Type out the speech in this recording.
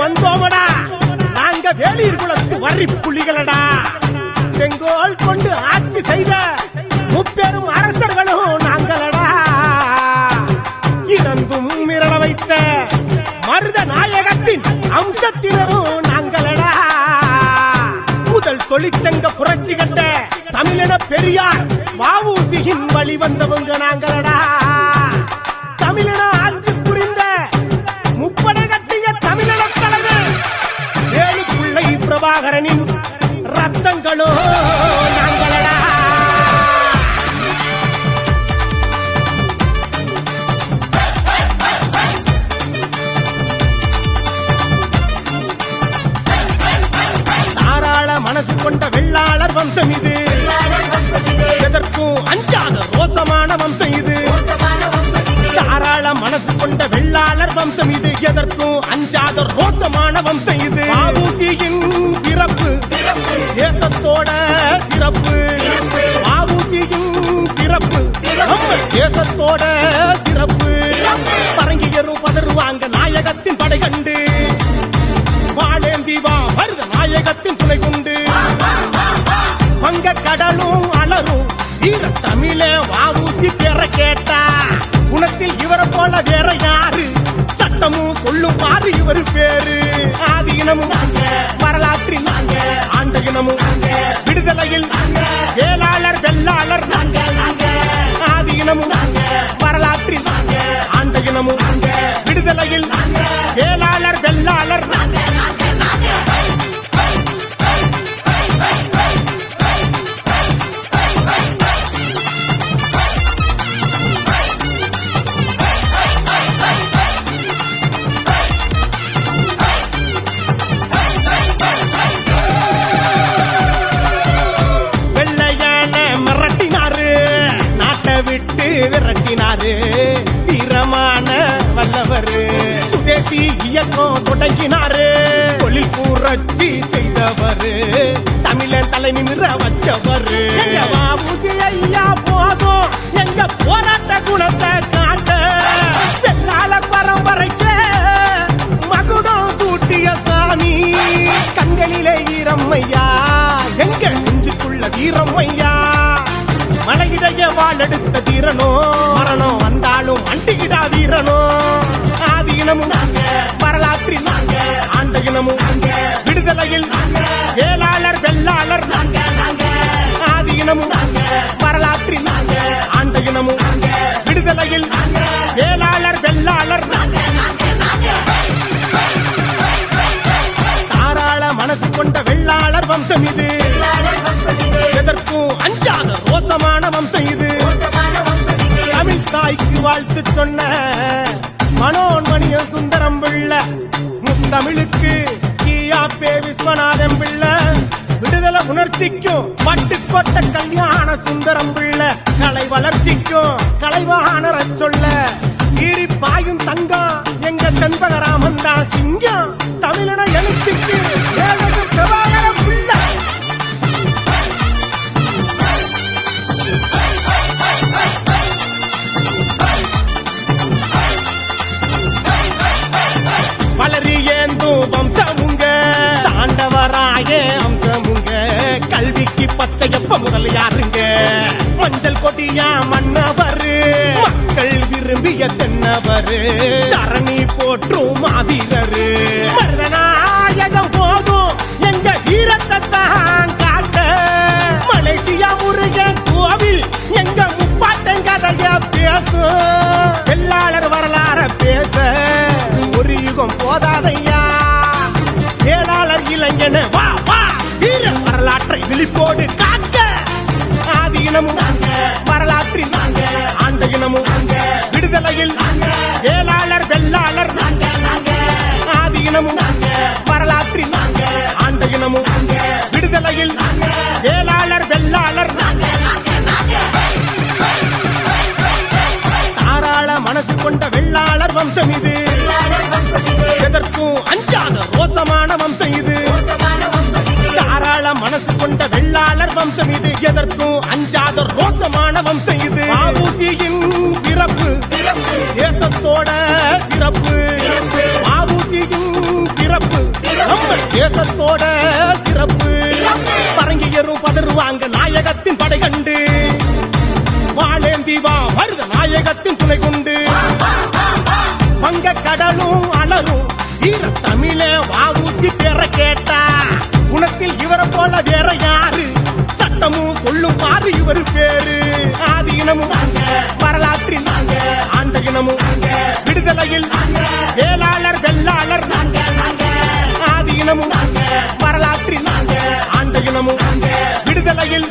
வந்தோமடா. நாங்க வேலியர் குலத்து வரி புலிகளடா செங்கோல் கொண்டு ஆட்சி செய்த முப்பெரும் அரசர்களும் நாங்களடா. இறந்தும் மிரள வைத்த மருத நாயகத்தின் அம்சத்தினரும் நாங்களடா. முதல் தொழிற்சங்க புரட்சி கண்ட தமிழன பெரியார் வாவூசியின் வழி வந்தவங்க நாங்களடா. தமிழன ரத்தங்களோ நாங்களடா. தாராள மனசு கொண்ட வெள்ளாளர் வம்சம் இது. எதற்கும் அஞ்சாத ரோசமான வம்சம் இது. தாராள மனசு கொண்ட வெள்ளாளர் வம்சம் இது. எதற்கும் அஞ்சாத ரோசமான வம்சம் இது. தேசத்தோட சிறப்பு. பரங்கியரும் பதறுவாங்க நாயகத்தின் படை கண்டு. வாழேந்தி வா வருத நாயகத்தின் துணை கொண்டு. வங்க கடலும் அலரும் வீர தமிழ வாவூசி பெற கேட்டா. குணத்தில் இவரை போல வேற யாரு? சட்டமும் சொல்லும் பாரு இவர் பேரு. ஆதீனமும் வரலாற்றில் ஆண்ட இனமும் விடுதலையில் விடுதலையில் வேளாளர் வெள்ளாளர். மிரட்டினாரு. நாட்டை விட்டு விரட்டினாரு. தீரமான சுதேசி இயக்கம் தொடங்கினாரு. தொழில் புரட்சி செய்தவரு. தமிழன் தலை நிமிர வச்சவரு. எங்க வாபுசி ஐயா போதும்? எங்க போராட்ட குணத்தை காட்ட வெள்ளாளர் பரம்பரைக்கு மகுடம் சூட்டிய சாமி. கண்களிலே ஈரம்மையா எங்க நெஞ்சுக்குள்ள வீரம்மையா? மலையிடைய வாழெடுத்த தீரனோ விடுதலையில் வேளாளர் வெள்ளாளர் ஆதீனமும் வரலாற்றில் ஆண்ட இனமும் விடுதலையில் வேளாளர் வெள்ளாளர் தாராள மனசு கொண்ட வெள்ளாளர் வம்சம் இது. எதற்கும் அஞ்சாத மோசமான வம்சம் இது. தமிழ் தாய்க்கு வாழ்த்து சொன்ன மனோன்மணிய சுந்தரம் பிள்ளை முத்தமிழுக்கு விஸ்வநாதம் பிள்ள. பிள்ளை விடுதலை உணர்ச்சிக்கும் பட்டுக்கொட்ட கல்யாண சுந்தரம் பிள்ளை. கலை வளர்ச்சிக்கும் கலைவாணர சொல்ல. சீறி பாயும் தங்கம் எங்க செண்பகராமன் தான் பச்சையப்ப முதலியாருங்க. மஞ்சள் கொடியா மன்னவரு. மக்கள் விரும்பிய தென்னவரு. தரணி போற்றும் மாவீரரு மருதநாயகம் போதும் எங்க வீரத்தை தான் காட்ட. மலேசியா முருகன் கோவில் எங்க முப்பாட்டன் கதைய பேசும் வெள்ளாளர் வரலாற பேச ஒரு யுகம் போதாதையா. வேளாளர் இளைஞன வா வா. வீர வரலாற்றை விழிப்போடு காக்க. ஆதீனமும் வரலாற்றில் ஆண்ட இனமும் விடுதலையில் வேளாளர் வெள்ளாளர் ஆதீனமும் வரலாற்றில் ஆண்ட இனமும் விடுதலையில் வேளாளர் வெள்ளாளர் தாராள மனசு கொண்ட வெள்ளாளர் வம்சம் இது. எதற்கும் அஞ்சாத மோசமான வம்சம் இது. தாராள மனசு கொண்ட வெள்ளாளர் வம்சம் இது. எதற்கும் அஞ்சாத ரோசமான வம்சம் இது. ஆபூசியின் பிறப்பு தேசத்தோட சிறப்பு. ஆபூசியின் பிறப்பு நம்ம தேசத்தோட சிறப்பு. பரங்கியரும் பதறுவாங்க நாயகத்தின் படை கண்டு. வாழேந்தி வா மருத நாயகத்தின் துணை கொண்டு. வேற யாரு சட்டமும் சொல்லும் பாரு இவர் பேரு. ஆதி இனமும் வரலாற்றில் ஆண்ட இனமும் விடுதலையில் வேளாளர் வெள்ளாளர் ஆதி இனமும் வரலாற்றில் ஆண்ட இனமும் விடுதலையில்